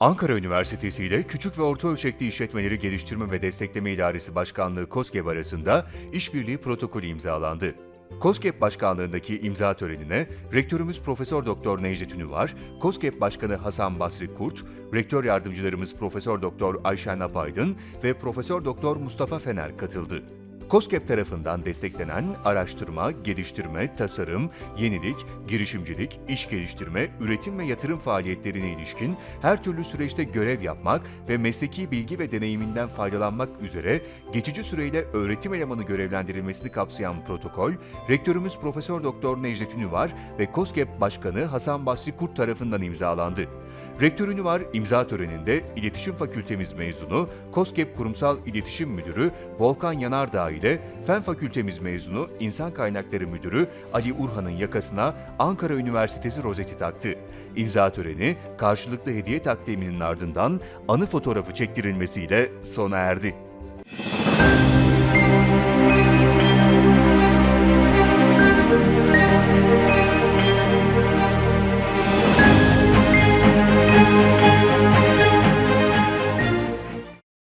Ankara Üniversitesi ile Küçük ve Orta Ölçekli İşletmeleri Geliştirme ve Destekleme İdaresi Başkanlığı KOSGEB arasında işbirliği protokolü imzalandı. KOSGEB Başkanlığındaki imza törenine Rektörümüz Profesör Doktor Necdet Ünüvar, KOSGEB Başkanı Hasan Basri Kurt, Rektör Yardımcılarımız Profesör Doktor Ayşen Apaydın ve Profesör Doktor Mustafa Fener katıldı. KOSGEB tarafından desteklenen araştırma, geliştirme, tasarım, yenilik, girişimcilik, iş geliştirme, üretim ve yatırım faaliyetlerine ilişkin her türlü süreçte görev yapmak ve mesleki bilgi ve deneyiminden faydalanmak üzere geçici süreyle öğretim elemanı görevlendirilmesini kapsayan protokol, Rektörümüz Profesör Doktor Necdet Ünüvar ve KOSGEB Başkanı Hasan Basri Kurt tarafından imzalandı. Rektör Ünüvar imza töreninde İletişim Fakültemiz mezunu, KOSGEB Kurumsal İletişim Müdürü Volkan Yanardağ ile Fen Fakültemiz mezunu İnsan Kaynakları Müdürü Ali Urhan'ın yakasına Ankara Üniversitesi rozeti taktı. İmza töreni karşılıklı hediye takdiminin ardından anı fotoğrafı çektirilmesiyle sona erdi.